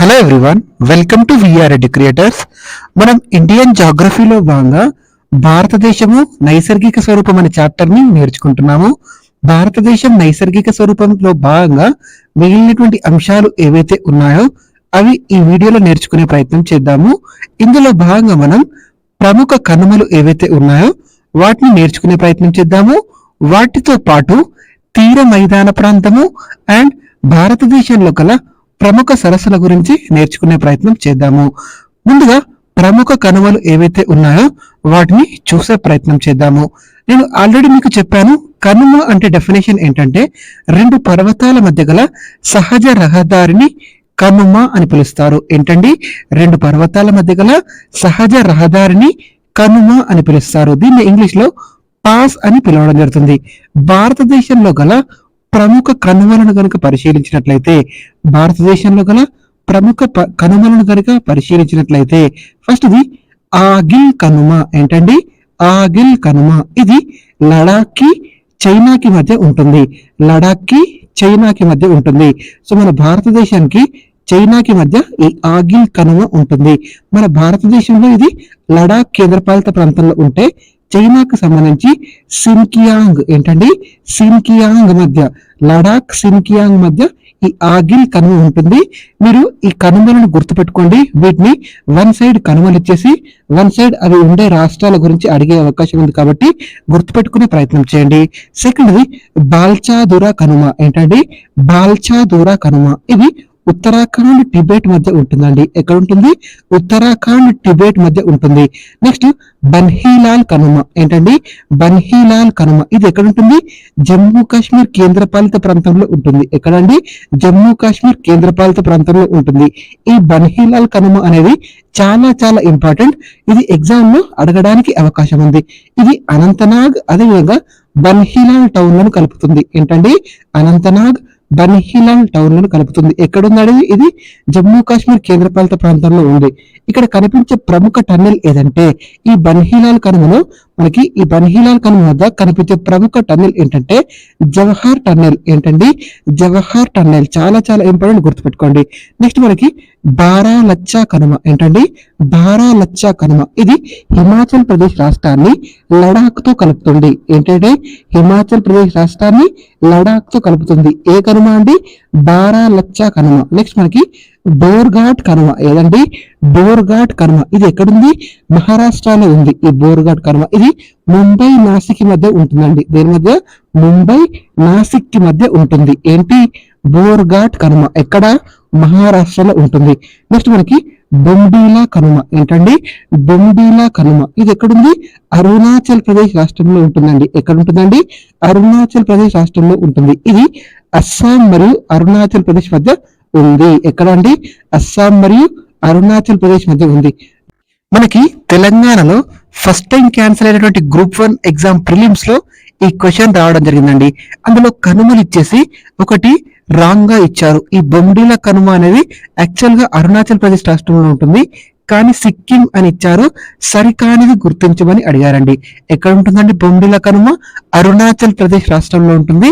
Hello everyone welcome to VR creators మనం Indian జాగ్రఫీలో భాగంగా భారతదేశము నైసర్గిక స్వరూపం అనే చాప్టర్ని నేర్చుకుంటున్నాము. భారతదేశం నైసర్గిక స్వరూపంలో భాగంగా మిగిలినటువంటి అంశాలు ఏవైతే ఉన్నాయో అవి ఈ వీడియోలో నేర్చుకునే ప్రయత్నం చేద్దాము. ఇందులో భాగంగా మనం ప్రముఖ కనుమలు ఏవైతే ఉన్నాయో వాటిని నేర్చుకునే ప్రయత్నం చేద్దాము. వాటితో పాటు తీర మైదాన ప్రాంతము అండ్ భారతదేశంలో గల ప్రముఖ సరస్సుల గురించి నేర్చుకునే ప్రయత్నం చేద్దాము. ముందుగా ప్రముఖ కనుమలు ఏవైతే ఉన్నాయో వాటిని చూసే ప్రయత్నం చేద్దాము. నేను ఆల్రెడీ మీకు చెప్పాను కనుమ అంటే డెఫినేషన్ ఏంటంటే రెండు పర్వతాల మధ్య గల సహజ రహదారిని కనుమ అని పిలుస్తారు. ఏంటండి? రెండు పర్వతాల మధ్య గల సహజ రహదారిని కనుమ అని పిలుస్తారు. దీన్ని ఇంగ్లీష్లో పాస్ అని పిలవడం జరుగుతుంది. భారతదేశంలో గల ప్రముఖ కనుమలను కనుక పరిశీలించినట్లయితే భారతదేశంలో గల ప్రముఖ ప- కనుమలను కనుక పరిశీలించినట్లయితే ఫస్ట్ ఇది ఆగిల్ కనుమ ఏంటండి? ఆగిల్ కనుమ. ఇది లడాఖ్కి చైనాకి మధ్య ఉంటుంది. లడాఖ్కి చైనాకి మధ్య ఉంటుంది. సో మన భారతదేశానికి చైనాకి మధ్య ఈ ఆగిల్ కనుమ ఉంటుంది. మన భారతదేశంలో ఇది లడాక్ కేంద్రపాలిత ప్రాంతంలో ఉంటే చైనాకు సంబంధించి సిన్కియాంగ్ ఏంటండి? సిన్కియాంగ్ మధ్య లడాక్ సిన్కియాంగ్ మధ్య ఈ ఆగిల్ కనుమ ఉంటుంది. మీరు ఈ కనుమలను గుర్తుపెట్టుకోండి. వీటిని వన్ సైడ్ కనుమలు ఇచ్చేసి వన్ సైడ్ అవి ఉండే రాష్ట్రాల గురించి అడిగే అవకాశం ఉంది కాబట్టి గుర్తుపెట్టుకునే ప్రయత్నం చేయండి. సెకండ్ది బాల్చాదురా కనుమ ఏంటండి? బాల్చాదురా కనుమ. ఇవి ఉత్తరాఖండ్ టిబెట్ మధ్య ఉంటుందండి. ఎక్కడ ఉంటుంది ఉత్తరాఖండ్ టిబెట్ మధ్య ఉంటుంది. నెక్స్ట్ బన్హీలాల్ కనుమ. ఏంటండి? బన్హీలాల్ కనుమ. ఇది ఎక్కడ ఉంటుంది జమ్మూ కాశ్మీర్ కేంద్రపాలిత ప్రాంతంలో ఉంటుంది. ఎక్కడండి? జమ్మూ కాశ్మీర్ కేంద్రపాలిత ప్రాంతంలో ఉంటుంది. ఈ బన్హీలాల్ కనుమ అనేది చాలా చాలా ఇంపార్టెంట్. ఇది ఎగ్జామ్లో అడగడానికి అవకాశం ఉంది. ఇది అనంతనాగ్ అదేవిధంగా బన్హీలాల్ టౌన్లను కలుపుతుంది. ఏంటండి? అనంతనాగ్ బన్హీలాల్ టౌన్లను కలుపుతుంది. ఎక్కడుంది ఇది జమ్మూ కాశ్మీర్ కేంద్రపాలిత ప్రాంతంలో ఉంది. ఇక్కడ కనిపించే ప్రముఖ టన్నెల్ ఏదంటే ఈ బన్హీలాల్ కనుమలో మనకి ఈ బన్హీలాల్ కనుమ వద్ద కనిపించే ప్రముఖ టన్నెల్ ఏంటంటే జవహర్ టన్నెల్. ఏంటండి? జవహర్ టన్నెల్. చాలా చాలా ఇంపార్టెంట్ గుర్తుపెట్టుకోండి. నెక్స్ట్ మనకి బారా లచ్చా కనుమ. ఏంటండి? బారా లచ్చా కనుమ. ఇది హిమాచల్ ప్రదేశ్ రాష్ట్రాన్ని లడాక్తో కలుపుతుంది. ఏంటంటే హిమాచల్ ప్రదేశ్ రాష్ట్రాన్ని లడాక్తో కలుపుతుంది. ఏ కనుమ అండి? బారా లచ్చా కనుమ. నెక్స్ట్ మనకి బోర్ఘాట్ కనుమ ఏదండి? బోర్ఘాట్ కనుమ ఇది ఎక్కడుంది? మహారాష్ట్రలో ఉంది. ఈ బోర్ఘాట్ కర్మ. ఇది ముంబై నాసిక్ మధ్య ఉంటుందండి. దేని మధ్య? ముంబై నాసిక్కి మధ్య ఉంటుంది. ఏంటి? బోర్ఘాట్ కనుమ ఎక్కడ? మహారాష్ట్రలో ఉంటుంది. నెక్స్ట్ మనకి బొంబీలా కనుమ. ఏంటండి? బొంబీలా కనుమ. ఇది ఎక్కడుంది? అరుణాచల్ ప్రదేశ్ రాష్ట్రంలో ఉంటుందండి. ఎక్కడ ఉంటుందండి అరుణాచల్ ప్రదేశ్ రాష్ట్రంలో ఉంటుంది. ఇది అస్సాం మరియు అరుణాచల్ ప్రదేశ్ మధ్య ఉంది. ఎక్కడ అండి అస్సాం మరియు అరుణాచల్ ప్రదేశ్ మధ్య ఉంది. మనకి తెలంగాణలో ఫస్ట్ టైం క్యాన్సిల్ అయినటువంటి గ్రూప్ వన్ ఎగ్జామ్ ప్రిలిమ్స్లో ఈ క్వశ్చన్ రావడం జరిగిందండి. అందులో కనుమలు ఇచ్చేసి ఒకటి రాంగ్గా ఇచ్చారు. ఈ బొమ్మిడిల కనుమ అనేది యాక్చువల్గా అరుణాచల్ ప్రదేశ్ రాష్ట్రంలో ఉంటుంది. కానీ సిక్కిం అని ఇచ్చారు. సరికానిది గుర్తించమని అడిగారండి. ఎక్కడ ఉంటుందండి? బొమ్మిడిల కనుమ అరుణాచల్ ప్రదేశ్ రాష్ట్రంలో ఉంటుంది.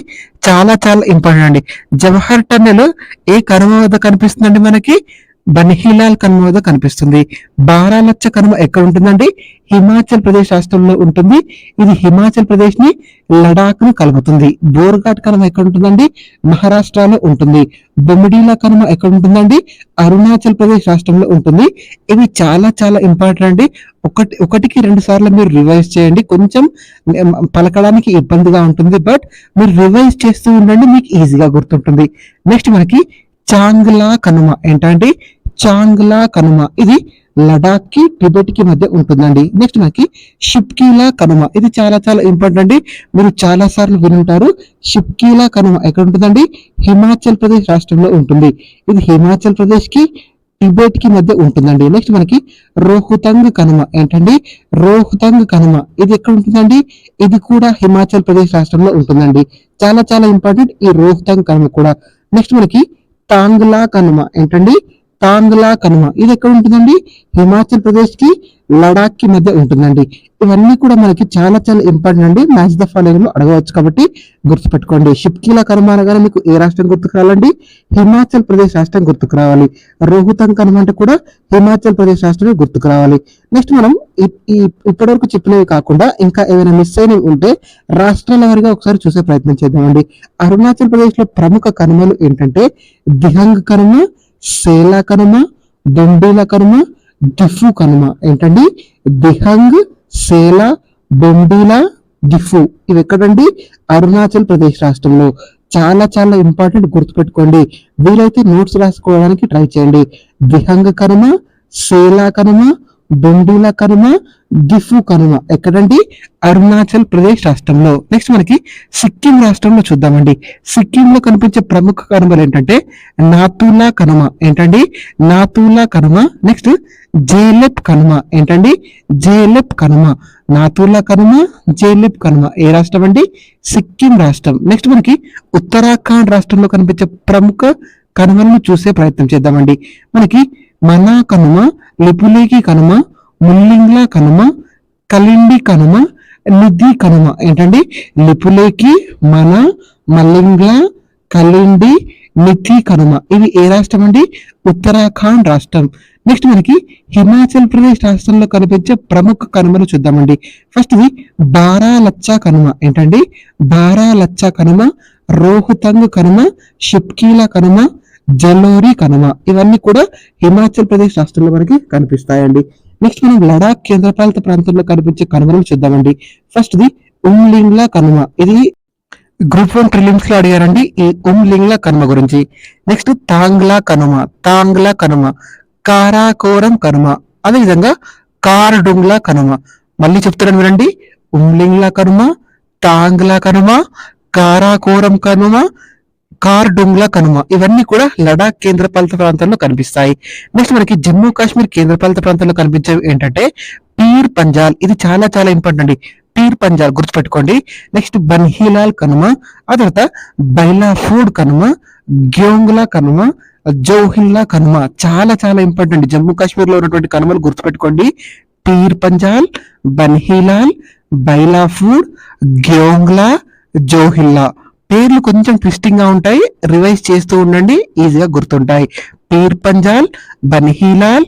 చాలా చాలా ఇంపార్టెంట్ అండి. జవహర్ టన్నెల్ ఏ కనుమ వద్ద కనిపిస్తుందండి మనకి? బన్హీలాల్ కనుమ వద్ద కనిపిస్తుంది. బారాలచ్చ కనుమ ఎక్కడ ఉంటుందండి? హిమాచల్ ప్రదేశ్ రాష్ట్రంలో ఉంటుంది. ఇది హిమాచల్ ప్రదేశ్ని లడాక్ను కలుపుతుంది. బోర్ఘాట్ కనుమ ఎక్కడ ఉంటుందండి? మహారాష్ట్రలో ఉంటుంది. బొమ్మిడీలా కనుమ ఎక్కడ ఉంటుందండి? అరుణాచల్ ప్రదేశ్ రాష్ట్రంలో ఉంటుంది. ఇవి చాలా చాలా ఇంపార్టెంట్ అండి. ఒకటి ఒకటికి రెండు సార్లు మీరు రివైజ్ చేయండి. కొంచెం పలకడానికి ఇబ్బందిగా ఉంటుంది. బట్ మీరు రివైజ్ చేస్తూ ఉండండి మీకు ఈజీగా గుర్తుంటుంది. నెక్స్ట్ మనకి చాంగ్లా కనుమ ఏంటంటే చాంగ్లా కనుమ. ఇది లడాక్కి టిబెట్కి మధ్య ఉంటుందండి. నెక్స్ట్ మనకి షిప్కీలా కనుమ. ఇది చాలా చాలా ఇంపార్టెంట్ అండి. మీరు చాలా సార్లు వినుంటారు. షిప్కీలా కనుమ ఎక్కడ ఉంటుందండి? హిమాచల్ ప్రదేశ్ రాష్ట్రంలో ఉంటుంది. ఇది హిమాచల్ ప్రదేశ్కి టిబెట్కి మధ్య ఉంటుందండి. నెక్స్ట్ మనకి రోహుతంగ్ కనుమ. ఏంటండి? రోహుతంగ్ కనుమ. ఇది ఎక్కడ ఉంటుందండి? ఇది కూడా హిమాచల్ ప్రదేశ్ రాష్ట్రంలో ఉంటుందండి. చాలా చాలా ఇంపార్టెంట్ ఈ రోహుతంగ్ కనుమ కూడా. నెక్స్ట్ మనకి తాంగ్లా కనుమ. ఏంటండి? టాంగ్లా కనుమ. ఇది ఎక్కడ ఉంటుందండి? హిమాచల్ ప్రదేశ్కి లడాక్కి మధ్య ఉంటుందండి. ఇవన్నీ కూడా మనకి చాలా చాలా ఇంపార్టెంట్ అండి. మ్యాచ్ ద ఫాలోయింగ్లో అడగవచ్చు కాబట్టి గుర్తుపెట్టుకోండి. షిప్కీల కనుమ అనగానే మీకు ఏ రాష్ట్రం గుర్తుకు రావాలండి? హిమాచల్ ప్రదేశ్ రాష్ట్రం గుర్తుకు రావాలి. రోహుతం కనుమ అంటే కూడా హిమాచల్ ప్రదేశ్ రాష్ట్రమే గుర్తుకు రావాలి. నెక్స్ట్ మనం ఇప్పటివరకు చెప్పినవి కాకుండా ఇంకా ఏమైనా మిస్ అయినవి ఉంటే రాష్ట్రాల వారిగా ఒకసారి చూసే ప్రయత్నం చేద్దామండి. అరుణాచల్ ప్రదేశ్లో ప్రముఖ కనుమలు ఏంటంటే దిహంగ్ కనుమ సేలా కనుమ బొంబీల కనుమ దిఫు కనుమ. ఏంటండి? దిహంగ్ సేలా బొంబీల దిఫు ఇవి ఎక్కడండి? అరుణాచల్ ప్రదేశ్ రాష్ట్రంలో. చాలా చాలా ఇంపార్టెంట్ గుర్తుపెట్టుకోండి. వీలైతే నోట్స్ రాసుకోవడానికి ట్రై చేయండి. దిహంగ్ కనుమ సేలా కనుమ బొండుల కనుమ దిఫు కనుమ. ఎక్కడండి? అరుణాచల్ ప్రదేశ్ రాష్ట్రంలో. నెక్స్ట్ మనకి సిక్కిం రాష్ట్రంలో చూద్దామండి. సిక్కిం లో కనిపించే ప్రముఖ కనుమలు ఏంటంటే నాతుల కనుమ. ఏంటండి? నాతుల కనుమ. నెక్స్ట్ జేలెప్ కనుమ. ఏంటండి? జేలెప్ కనుమ. నాతుల కనుమ జేలెప్ కనుమ. ఏ రాష్ట్రం అండి? సిక్కిం రాష్ట్రం. నెక్స్ట్ మనకి ఉత్తరాఖండ్ రాష్ట్రంలో కనిపించే ప్రముఖ కనుమలను చూసే ప్రయత్నం చేద్దామండి. మనకి మనా కనుమ లిపులేకి కనుమ ముల్లింగ్ల కనుమ కలిండి కనుమ నిధి కనుమ. ఏంటండి? లిపులేకి మన మల్లింగ్ల కలిండి నిధి కనుమ. ఇవి ఏ రాష్ట్రం అండి? ఉత్తరాఖండ్ రాష్ట్రం. నెక్స్ట్ మనకి హిమాచల్ ప్రదేశ్ రాష్ట్రంలో కనిపించే ప్రముఖ కనుమలు చూద్దామండి. ఫస్ట్ ఇది బారా కనుమ. ఏంటండి? బారాలచ్చ కనుమ రోహుతంగ్ కనుమ షిప్కీల కనుమ జలోరి కనుమ ఇవన్నీ కూడా హిమాచల్ ప్రదేశ్ రాష్ట్రంలో మనకి కనిపిస్తాయండి. నెక్స్ట్ మనం లడాక్ కేంద్రపాలిత ప్రాంతంలో కనిపించే కనుమలను చూద్దామండి. ఫస్ట్ ది ఉమ్లింగ్లా కనుమ. ఇది గ్రూప్ వన్ ప్రిలిమ్స్లో అడిగారండి ఈ ఉమ్లింగ్లా కనుమ గురించి. నెక్స్ట్ తాంగ్లా కనుమ. తాంగ్లా కనుమ. కారాకోరం కనుమ. అదేవిధంగా కార్డుంగ్లా కనుమ. మళ్ళీ చెప్తున్నాను వినండి. ఉమ్లింగ్లా కనుమ తాంగ్లా కనుమ కారాకోరం కనుమ కార్డుంగ్లా కనుమ. ఇవన్నీ కూడా లడాక్ కేంద్రపాలిత ప్రాంతంలో కనిపిస్తాయి. నెక్స్ట్ మనకి జమ్మూ కాశ్మీర్ కేంద్రపాలిత ప్రాంతంలో కనిపించేవి ఏంటంటే పీర్ పంజాల్. ఇది చాలా చాలా ఇంపార్టెంట్ అండి. పీర్ పంజాల్ గుర్తుపెట్టుకోండి. నెక్స్ట్ బన్హీలాల్ కనుమ. ఆ తర్వాత బైలా ఫూడ్ కనుమ గ్యోంగ్లా కనుమ జోహిల్లా కనుమ. చాలా చాలా ఇంపార్టెంట్ అండి. జమ్మూ కాశ్మీర్లో ఉన్నటువంటి కనుమలు గుర్తుపెట్టుకోండి. Pir Panjal Banihal bylaw food Gyongla Zojila. పేర్లు కొంచెం ట్విస్టింగ్గా ఉంటాయి. రివైజ్ చేస్తూ ఉండండి. ఈజీగా గుర్తుంటాయి. పీర్ పంజాల్ బన్హీలాల్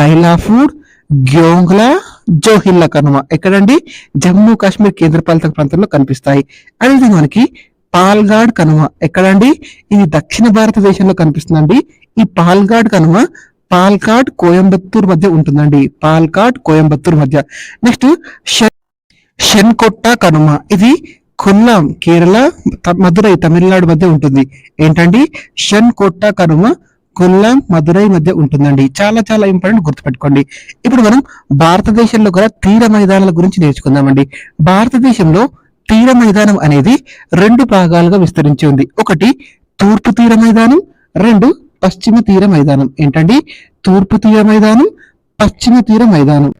బైలాఫూడ్ గ్యోంగ్లా జోహిల్లా కనుమ ఎక్కడండి? జమ్మూ కాశ్మీర్ కేంద్రపాలిత ప్రాంతంలో కనిపిస్తాయి. అదేవిధంగా మనకి పాల్గాడ్ కనుమ ఎక్కడండి? ఇది దక్షిణ భారతదేశంలో కనిపిస్తుందండి. ఈ పాల్గాడ్ కనుమ పాల్కాడ్ కోయంబత్తూర్ మధ్య ఉంటుందండి. పాల్కాడ్ కోయంబత్తూర్ మధ్య. నెక్స్ట్ షెన్కొట్ట కనుమ. ఇది కొల్లాం కేరళ మధురై తమిళనాడు మధ్య ఉంటుంది. ఏంటండి? షెన్కొట్ట కనుమ కొల్లాం మదురై మధ్య ఉంటుందండి. చాలా చాలా ఇంపార్టెంట్ గుర్తుపెట్టుకోండి. ఇప్పుడు మనం భారతదేశంలో కూడా తీర మైదానాల గురించి నేర్చుకుందామండి. భారతదేశంలో తీర మైదానం అనేది రెండు భాగాలుగా విస్తరించి ఉంది. ఒకటి తూర్పు తీర మైదానం రెండు పశ్చిమ తీర మైదానం. ఏంటండి? తూర్పు తీర మైదానం పశ్చిమ తీర మైదానం.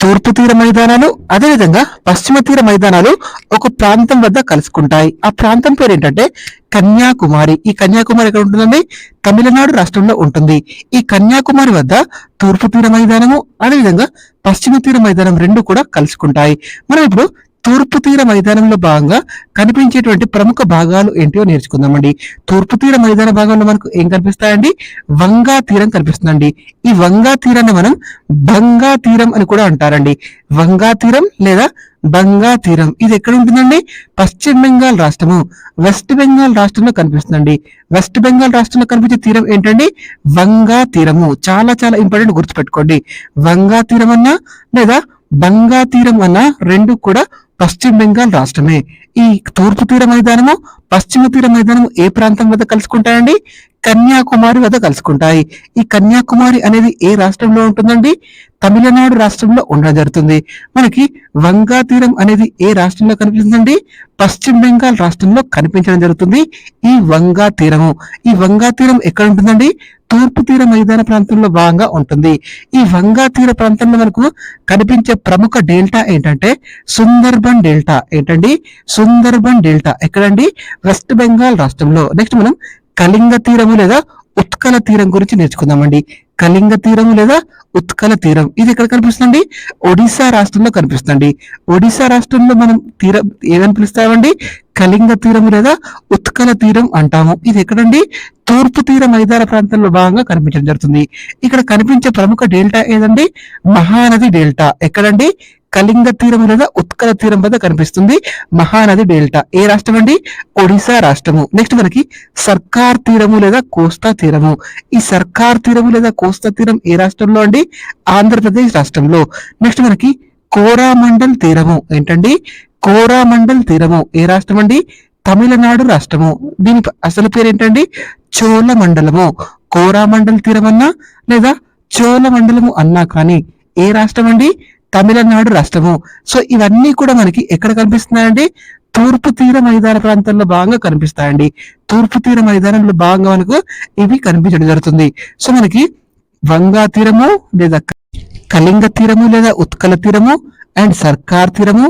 తూర్పు తీర మైదానాలు అదేవిధంగా పశ్చిమ తీర మైదానాలు ఒక ప్రాంతం వద్ద కలుసుకుంటాయి. ఆ ప్రాంతం పేరు ఏంటంటే కన్యాకుమారి. ఈ కన్యాకుమారి ఎక్కడ ఉంటుందండి? తమిళనాడు రాష్ట్రంలో ఉంటుంది. ఈ కన్యాకుమారి వద్ద తూర్పు తీర మైదానము అదేవిధంగా పశ్చిమ తీర మైదానం రెండు కూడా కలుసుకుంటాయి. మనం ఇప్పుడు తూర్పు తీర మైదానంలో భాగంగా కనిపించేటువంటి ప్రముఖ భాగాలు ఏంటో నేర్చుకుందామండి. తూర్పు తీర మైదాన భాగంలో మనకు ఏం కనిపిస్తాయండి? వంగా తీరం కనిపిస్తుందండి. ఈ వంగా తీరాన్ని మనం బంగా తీరం అని కూడా అంటారండి. వంగా తీరం లేదా బంగా తీరం ఇది ఎక్కడ ఉంటుందండి? పశ్చిమ బెంగాల్ రాష్ట్రము. వెస్ట్ బెంగాల్ రాష్ట్రంలో కనిపిస్తుందండి. వెస్ట్ బెంగాల్ రాష్ట్రంలో కనిపించే తీరం ఏంటండి? వంగా తీరము. చాలా చాలా ఇంపార్టెంట్ గుర్తుపెట్టుకోండి. వంగా తీరం అన్నా లేదా బంగా తీరం అన్నా రెండు కూడా పశ్చిమ బెంగాల్ రాష్ట్రమే. ఈ తూర్పు తీర మైదానము పశ్చిమ తీర మైదానము ఏ ప్రాంతం వద్ద కలుసుకుంటాయండి? కన్యాకుమారి వద్ద కలుసుకుంటాయి. ఈ కన్యాకుమారి అనేది ఏ రాష్ట్రంలో ఉంటుందండి? తమిళనాడు రాష్ట్రంలో ఉండడం జరుగుతుంది. మనకి వంగా తీరం అనేది ఏ రాష్ట్రంలో కనిపిస్తుందండి? పశ్చిమ బెంగాల్ రాష్ట్రంలో కనిపించడం జరుగుతుంది. ఈ వంగా తీరము. ఈ వంగా తీరం ఎక్కడ ఉంటుందండి? తూర్పు తీర మైదాన ప్రాంతంలో భాగంగా ఉంటుంది. ఈ వంగా తీర ప్రాంతంలో మనకు కనిపించే ప్రముఖ డెల్టా ఏంటంటే సుందర్బన్ డెల్టా. ఏంటండి? సుందర్బన్ డెల్టా. ఎక్కడండి? వెస్ట్ బెంగాల్ రాష్ట్రంలో. నెక్స్ట్ మనం కళింగ తీరము లేదా ఉత్కల తీరం గురించి నేర్చుకుందామండి. కళింగ తీరం లేదా ఉత్కల తీరం? ఇది ఎక్కడ కనిపిస్తుంది ఒడిశా రాష్ట్రంలో కనిపిస్తుంది ఒడిశా రాష్ట్రంలో మనం తీరం ఏదని పిలుస్తామండి? కళింగ తీరం లేదా ఉత్కల తీరం అంటాము. ఇది ఎక్కడండి? తూర్పు తీర మైదాన ప్రాంతంలో భాగంగా కనిపించడం జరుగుతుంది. ఇక్కడ కనిపించే ప్రముఖ డెల్టా ఏదండి? మహానది డెల్టా. ఎక్కడండి? కళింగ తీరం లేదా ఉత్కల తీరం వద్ద కనిపిస్తుంది మహానది డెల్టా. ఏ రాష్ట్రం అండి? ఒడిశా రాష్ట్రము. నెక్స్ట్ మనకి సర్కార్ తీరము లేదా కోస్తా తీరము. ఈ సర్కార్ తీరము లేదా కోస్తా తీరం ఏ రాష్ట్రంలో అండి? ఆంధ్రప్రదేశ్ రాష్ట్రంలో. నెక్స్ట్ మనకి కోరామండల్ తీరము ఏంటండి? కోరామండల్ తీరము ఏ రాష్ట్రం అండి? తమిళనాడు రాష్ట్రము. దీని అసలు పేరు ఏంటండి చోళ మండలము కోరామండల్ తీరం అన్నా లేదా చోళ మండలము అన్నా కానీ ఏ రాష్ట్రం అండి? తమిళనాడు రాష్ట్రము. సో ఇవన్నీ కూడా మనకి ఎక్కడ కనిపిస్తున్నాయండి? తూర్పు తీర మైదాన ప్రాంతంలో భాగంగా కనిపిస్తాయండి. తూర్పు తీర మైదానంలో భాగంగా మనకు ఇవి కనిపించడం జరుగుతుంది. సో మనకి వంగా తీరము లేదా కళింగ తీరము లేదా ఉత్కల తీరము అండ్ సర్కార్ తీరము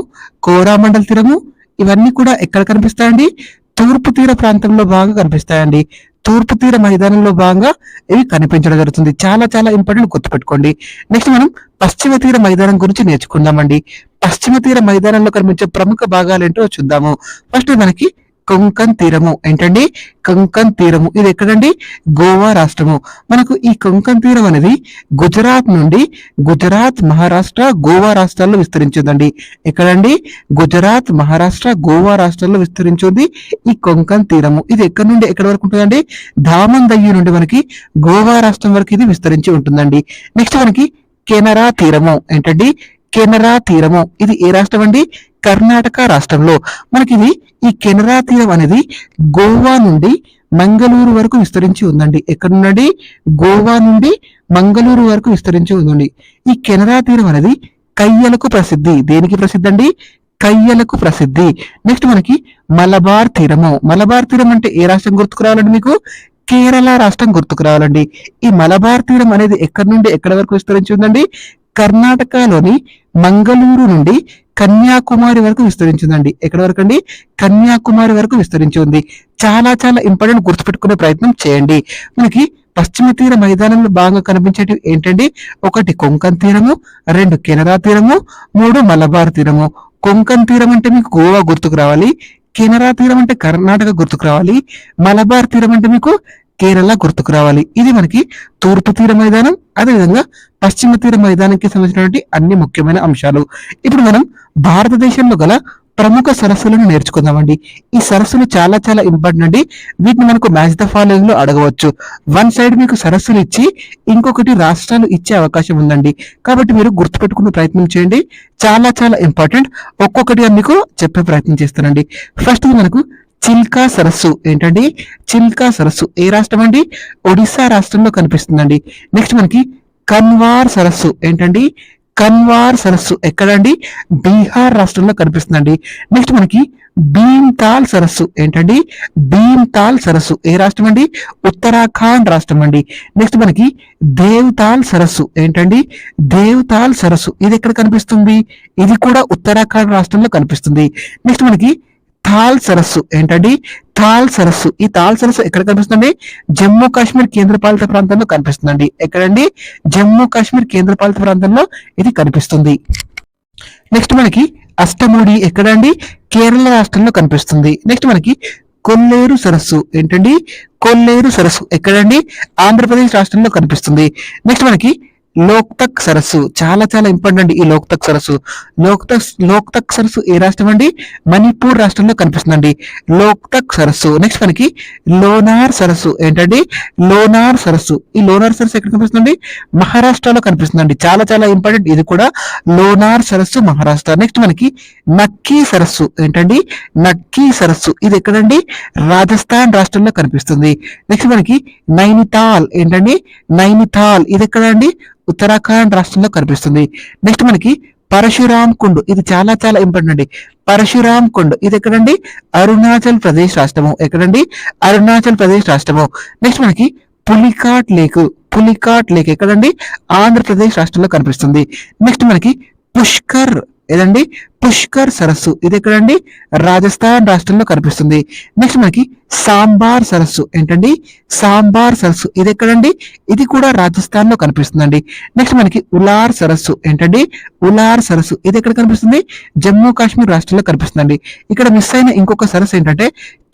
కోరామండల్ తీరము ఇవన్నీ కూడా ఎక్కడ కనిపిస్తాయండి? తూర్పు తీర ప్రాంతంలో బాగా కనిపిస్తాయండి. తూర్పు తీర మైదానంలో భాగంగా ఇవి కనిపించడం జరుగుతుంది. చాలా చాలా ఇంపార్టెంట్ గుర్తుపెట్టుకోండి. నెక్స్ట్ మనం పశ్చిమ తీర మైదానం గురించి నేర్చుకుందామండి. పశ్చిమ తీర మైదానంలో కనిపించే ప్రముఖ భాగాలు ఏంటో చూద్దాము. ఫస్ట్ మనకి కొంకన్ తీరము. ఏంటండి? కొంకన్ తీరము. ఇది ఎక్కడండి? గోవా రాష్ట్రము. మనకు ఈ కొంకన్ తీరం అనేది గుజరాత్ నుండి గుజరాత్ మహారాష్ట్ర గోవా రాష్ట్రాల్లో విస్తరించిందండి. ఎక్కడండి? గుజరాత్ మహారాష్ట్ర గోవా రాష్ట్రాల్లో విస్తరించింది ఈ కొంకన్ తీరము. ఇది ఎక్కడి నుండి ఎక్కడి వరకు ఉంటుందండి? దామందయ్యి నుండి మనకి గోవా రాష్ట్రం వరకు ఇది విస్తరించి ఉంటుందండి. నెక్స్ట్ మనకి కెనరా తీరము. ఏంటండి? కెనరా తీరము. ఇది ఏ రాష్ట్రం అండి? కర్ణాటక రాష్ట్రంలో. మనకి ఇది ఈ కెనరా తీరం అనేది గోవా నుండి మంగళూరు వరకు విస్తరించి ఉందండి. ఎక్కడ నుండి గోవా నుండి మంగళూరు వరకు విస్తరించి ఉందండి. ఈ కెనరా తీరం అనేది కయ్యలకు ప్రసిద్ధి. దేనికి ప్రసిద్ధి అండి కయ్యలకు ప్రసిద్ధి. నెక్స్ట్ మనకి మలబార్ తీరము. మలబార్ తీరం అంటే ఏ రాష్ట్రం గుర్తుకు రావాలండి మీకు? కేరళ రాష్ట్రం గుర్తుకు రావాలండి. ఈ మలబార్ తీరం అనేది ఎక్కడి నుండి ఎక్కడి వరకు విస్తరించి ఉందండి? కర్ణాటకలోని మంగళూరు నుండి కన్యాకుమారి వరకు విస్తరించిందండి. ఎక్కడి వరకు అండి కన్యాకుమారి వరకు విస్తరించి ఉంది. చాలా చాలా ఇంపార్టెంట్ గుర్తుపెట్టుకునే ప్రయత్నం చేయండి. మనకి పశ్చిమ తీర మైదానంలో బాగా కనిపించేటివి ఏంటండి? ఒకటి కొంకన్ తీరము రెండు కెనరా తీరము మూడు మలబార్ తీరము. కొంకన్ తీరం అంటే మీకు గోవా గుర్తుకు రావాలి. కెనరా తీరం అంటే కర్ణాటక గుర్తుకు రావాలి. మలబార్ తీరం అంటే మీకు కేరళ గుర్తుకు రావాలి. ఇది మనకి తూర్పు తీర మైదానం అదేవిధంగా పశ్చిమ తీర మైదానానికి సంబంధించినటువంటి అన్ని ముఖ్యమైన అంశాలు. ఇప్పుడు మనం భారతదేశంలో గల ప్రముఖ సరస్సులను నేర్చుకుందామండి. ఈ సరస్సులు చాలా చాలా ఇంపార్టెంట్ అండి. వీటిని మనకు మ్యాచ్ ద ఫాలోయింగ్లో అడగవచ్చు. వన్ సైడ్ మీకు సరస్సులు ఇచ్చి ఇంకొకటి రాష్ట్రాలు ఇచ్చే అవకాశం ఉందండి. కాబట్టి మీరు గుర్తుపెట్టుకునే ప్రయత్నం చేయండి. చాలా చాలా ఇంపార్టెంట్ ఒక్కొక్కటిగా మీకు చెప్పే ప్రయత్నం చేస్తానండి. ఫస్ట్ మనకు చిల్కా సరస్సు ఏంటండి? చిల్కా సరస్సు. ఏ రాష్ట్రం అండి? ఒడిశా రాష్ట్రంలో కనిపిస్తుందండి. నెక్స్ట్ మనకి కన్వార్ సరస్సు ఏంటండి? కన్వార్ సరస్సు ఎక్కడండి? బీహార్ రాష్ట్రంలో కనిపిస్తుందండి. నెక్స్ట్ మనకి భీమ్తాల్ సరస్సు ఏంటండి? భీమ్తాల్ సరస్సు. ఏ రాష్ట్రం అండి? ఉత్తరాఖండ్ రాష్ట్రం అండి. నెక్స్ట్ మనకి దేవ్తాల్ సరస్సు ఏంటండి? దేవ్తాల్ సరస్సు. ఇది ఎక్కడ కనిపిస్తుంది? ఇది కూడా ఉత్తరాఖండ్ రాష్ట్రంలో కనిపిస్తుంది. నెక్స్ట్ మనకి థాల్ సరస్సు ఏంటండి? థాల్ సరస్సు. ఈ థాల్ సరస్సు ఎక్కడ కనిపిస్తుంది? జమ్మూ కాశ్మీర్ కేంద్రపాలిత ప్రాంతంలో కనిపిస్తుందండి. ఎక్కడండి? జమ్మూ కాశ్మీర్ కేంద్రపాలిత ప్రాంతంలో ఇది కనిపిస్తుంది. నెక్స్ట్ మనకి అష్టముడి ఎక్కడండి? కేరళ రాష్ట్రంలో కనిపిస్తుంది. నెక్స్ట్ మనకి కొల్లేరు సరస్సు ఏంటండి? కొల్లేరు సరస్సు ఎక్కడండి? ఆంధ్రప్రదేశ్ రాష్ట్రంలో కనిపిస్తుంది. నెక్స్ట్ మనకి లోక్తక్ సరస్సు. చాలా చాలా ఇంపార్టెంట్ అండి ఈ లోక్తక్ సరస్సు. లోక్తక్ లోక్తక్ సరస్సు ఏ రాష్ట్రం అండి? మణిపూర్ రాష్ట్రంలో కనిపిస్తుందండి. లోక్తక్ సరస్సు. నెక్స్ట్ మనకి లోనార్ సరస్సు. ఏంటండి? లోనార్ సరస్సు. ఈ లోనార్ సరస్సు ఎక్కడ కనిపిస్తుంది మహారాష్ట్రలో కనిపిస్తుందండి. చాలా చాలా ఇంపార్టెంట్ ఇది కూడా లోనార్ సరస్సు మహారాష్ట్ర. నెక్స్ట్ మనకి నక్కీ సరస్సు. ఏంటండి? నక్కీ సరస్సు. ఇది ఎక్కడండి? రాజస్థాన్ రాష్ట్రంలో కనిపిస్తుంది. నెక్స్ట్ మనకి నైనితాల్. ఏంటండి? నైనితాల్. ఇది ఎక్కడండి? ఉత్తరాఖండ్ రాష్ట్రంలో కనిపిస్తుంది. నెక్స్ట్ మనకి పరశురామ్ కుండ్. ఇది చాలా చాలా ఇంపార్టెంట్ అండి. పరశురామ్ కుండ్. ఇది ఎక్కడండి? అరుణాచల్ ప్రదేశ్ రాష్ట్రము. ఎక్కడండి? అరుణాచల్ ప్రదేశ్ రాష్ట్రము. నెక్స్ట్ మనకి పులికాట్ లేక్. పులికాట్ లేక్ ఎక్కడండి? ఆంధ్రప్రదేశ్ రాష్ట్రంలో కనిపిస్తుంది. నెక్స్ట్ మనకి పుష్కర్. ఏదండి? పుష్కర్ సరస్సు. ఇది ఎక్కడండి? రాజస్థాన్ రాష్ట్రంలో కనిపిస్తుంది. నెక్స్ట్ మనకి సాంబార్ సరస్సు ఏంటండి? సాంబార్ సరస్సు. ఇది ఎక్కడండి? ఇది కూడా రాజస్థాన్లో కనిపిస్తుందండి. నెక్స్ట్ మనకి ఉలార్ సరస్సు ఏంటండి? ఉలార్ సరస్సు. ఇది ఎక్కడ కనిపిస్తుంది? జమ్మూ కాశ్మీర్ రాష్ట్రంలో కనిపిస్తుందండి. ఇక్కడ మిస్ అయిన ఇంకొక సరస్సు ఏంటంటే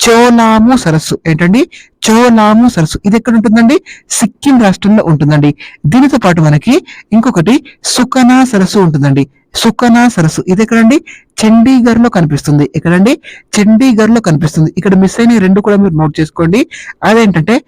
చోలాము సరస్సు ఏంటండి? చోలాము సరస్సు. ఇది ఎక్కడ ఉంటుందండి? సిక్కిం రాష్ట్రంలో ఉంటుందండి. దీనితో పాటు మనకి ఇంకొకటి సుకనా సరస్సు ఉంటుందండి. సుకనా సరస్సు. ఇది ఎక్కడండి? చండీగర్లో కనిపిస్తుంది. ఎక్కడండి? చండీగర్లో కనిపిస్తుంది. ఇక్కడ మిస్ అయిన రెండు కూడా మీరు నోట్ చేసుకోండి. అదేంటంటే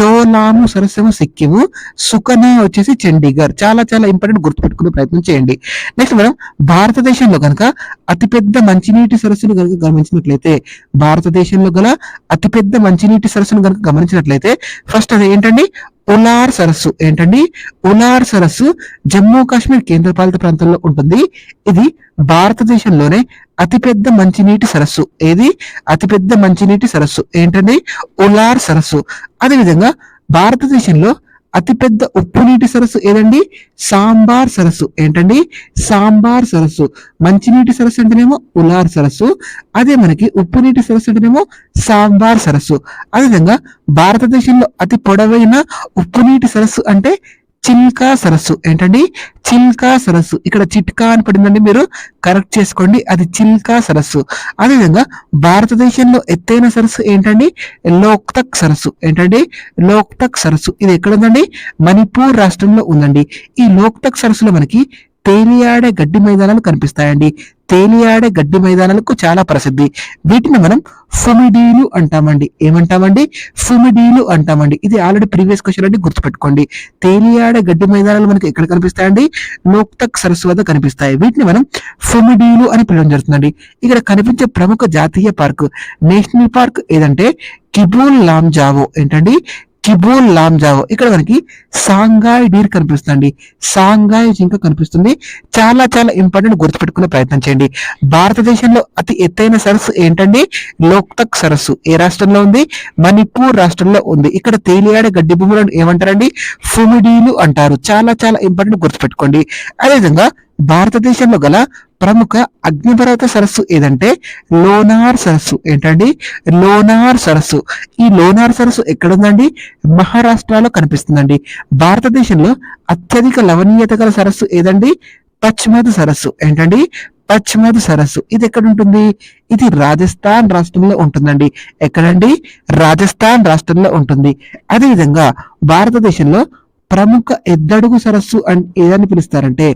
చోలాము సరస్సు సిక్కిము సుకనే వచ్చేసి చండీగఢ్. చాలా చాలా ఇంపార్టెంట్ గుర్తుపెట్టుకునే ప్రయత్నం చేయండి. నెక్స్ట్ మనం భారతదేశంలో కనుక అతిపెద్ద మంచినీటి సరస్సును కనుక గమనించినట్లయితే భారతదేశంలో గల అతిపెద్ద మంచినీటి సరస్సును కనుక గమనించినట్లయితే ఫస్ట్ అది ఏంటండి? ఉలార్ సరస్సు ఏంటండి? ఉలార్ సరస్సు జమ్మూ కాశ్మీర్ కేంద్రపాలిత ప్రాంతంలో ఉంటుంది. ఇది భారతదేశంలోనే అతిపెద్ద మంచినీటి సరస్సు. ఏది? అతిపెద్ద మంచినీటి సరస్సు. ఏంటండి? ఉలార్ సరస్సు. అదేవిధంగా భారతదేశంలో అతిపెద్ద ఉప్పు నీటి సరస్సు ఏదండి? సాంబార్ సరస్సు. ఏంటండి? సాంబార్ సరస్సు. మంచినీటి సరస్సు అంటేనేమో ఉలార్ సరస్సు. అదే మనకి ఉప్పు నీటి సరస్సు అంటేనేమో సాంబార్ సరస్సు. అదేవిధంగా భారతదేశంలో అతి పొడవైన ఉప్పు నీటి సరస్సు అంటే చిల్కా సరస్సు. ఏంటండి? చిల్కా సరస్సు. ఇక్కడ చిట్కా అని పడిందండి మీరు. కరెక్ట్ చేసుకోండి. అది చిల్కా సరస్సు. అదేవిధంగా భారతదేశంలో ఎత్తైన సరస్సు ఏంటండి? లోక్తక్ సరస్సు. ఏంటండి? లోక్తక్ సరస్సు. ఇది ఎక్కడ ఉందండి? మణిపూర్ రాష్ట్రంలో ఉందండి. ఈ లోక్తక్ సరస్సులో మనకి తేలియాడే గడ్డి మైదానాలు కనిపిస్తాయండి. తేలియాడే గడ్డి మైదానాలకు చాలా ప్రసిద్ధి. వీటిని మనం ఫుమిడీలు అంటామండి. ఏమంటామండి? ఫుమిడీలు అంటామండి. ఇది ఆల్రెడీ ప్రీవియస్ క్వశ్చన్ అండి గుర్తుపెట్టుకోండి. తేలియాడే గడ్డి మైదానాలు మనకి ఎక్కడ కనిపిస్తాయండి? లోక్తక్ సరస్సు వద్ద కనిపిస్తాయి. వీటిని మనం ఫుమిడీలు అని పిలవడం జరుగుతుందండి. ఇక్కడ కనిపించే ప్రముఖ జాతీయ పార్క్ నేషనల్ పార్క్ ఏదంటే కిబూల్ లాంజావో. ఏంటండి? కిబోల్ లాంజావ్. ఇక్కడ మనకి సాంగాయ్ డీర్ కనిపిస్తుంది సాంగాయ్ జింక కనిపిస్తుంది. చాలా చాలా ఇంపార్టెంట్ గుర్తుపెట్టుకునే ప్రయత్నం చేయండి. భారతదేశంలో అతి ఎత్తైన సరస్సు ఏంటండి? లోక్తక్ సరస్సు. ఏ రాష్ట్రంలో ఉంది? మణిపూర్ రాష్ట్రంలో ఉంది. ఇక్కడ తేలియాడే గడ్డి భూములను ఏమంటారండి? ఫుమిడీలు అంటారు. చాలా చాలా ఇంపార్టెంట్ గుర్తుపెట్టుకోండి. అదేవిధంగా భారతదేశంలో గల ప్రముఖ అగ్నిపర్వత సరస్సు ఏదంటే లోనార్ సరస్సు. ఏంటండి? లోనార్ సరస్సు. ఈ లోనార్ సరస్సు ఎక్కడుందండి? మహారాష్ట్రలో కనిపిస్తుందండి. భారతదేశంలో అత్యధిక లవణీయత గల సరస్సు ఏదండి? పశ్చిమద సరస్సు. ఏంటండి? పశ్చిమద సరస్సు. ఇది ఎక్కడ ఉంటుంది ఇది రాజస్థాన్ రాష్ట్రంలో ఉంటుందండి. ఎక్కడండి? రాజస్థాన్ రాష్ట్రంలో ఉంటుంది. అదేవిధంగా భారతదేశంలో ప్రముఖ ఎద్దడుగు సరస్సు అని ఏదని పిలుస్తారంటే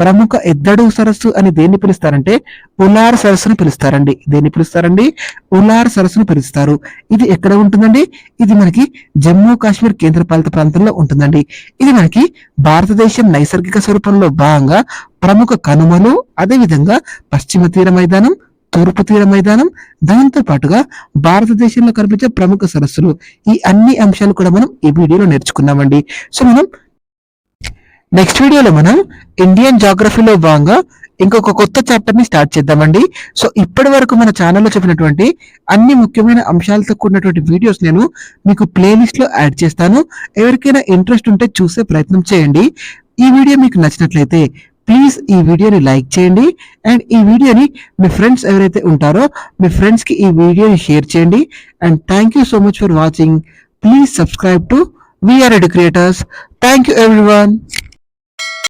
ప్రముఖ ఎద్దడుగు సరస్సు అని దేన్ని పిలుస్తారంటే ఉలార్ సరస్సును పిలుస్తారండి. దేన్ని పిలుస్తారండి? ఉలార్ సరస్సును పిలుస్తారు. ఇది ఎక్కడ ఉంటుందండి? ఇది మనకి జమ్మూ కాశ్మీర్ కేంద్రపాలిత ప్రాంతంలో ఉంటుందండి. ఇది మనకి భారతదేశం నైసర్గిక స్వరూపంలో భాగంగా ప్రముఖ కనుమలు అదేవిధంగా పశ్చిమ తీర మైదానం తూర్పు తీర మైదానం దాంతో పాటుగా భారతదేశంలో కనిపించే ప్రముఖ సరస్సులు. ఈ అన్ని అంశాలు కూడా మనం ఈ వీడియోలో నేర్చుకున్నామండి. సో మనం నెక్స్ట్ వీడియోలో మనం ఇండియన్ జాగ్రఫీలో భాగంగా ఇంకొక కొత్త చాప్టర్ని స్టార్ట్ చేద్దామండి. సో ఇప్పటి వరకు మన ఛానల్లో చెప్పినటువంటి అన్ని ముఖ్యమైన అంశాలతో కూడినటువంటి వీడియోస్ నేను మీకు ప్లేలిస్ట్లో యాడ్ చేస్తాను. ఎవరికైనా ఇంట్రెస్ట్ ఉంటే చూసే ప్రయత్నం చేయండి. ఈ వీడియో మీకు నచ్చినట్లయితే ప్లీజ్ ఈ వీడియోని లైక్ చేయండి. అండ్ ఈ వీడియోని మీ ఫ్రెండ్స్ ఎవరైతే ఉంటారో మీ ఫ్రెండ్స్కి ఈ వీడియోని షేర్ చేయండి. And thank you so much for watching please subscribe to VR educreators thank you everyone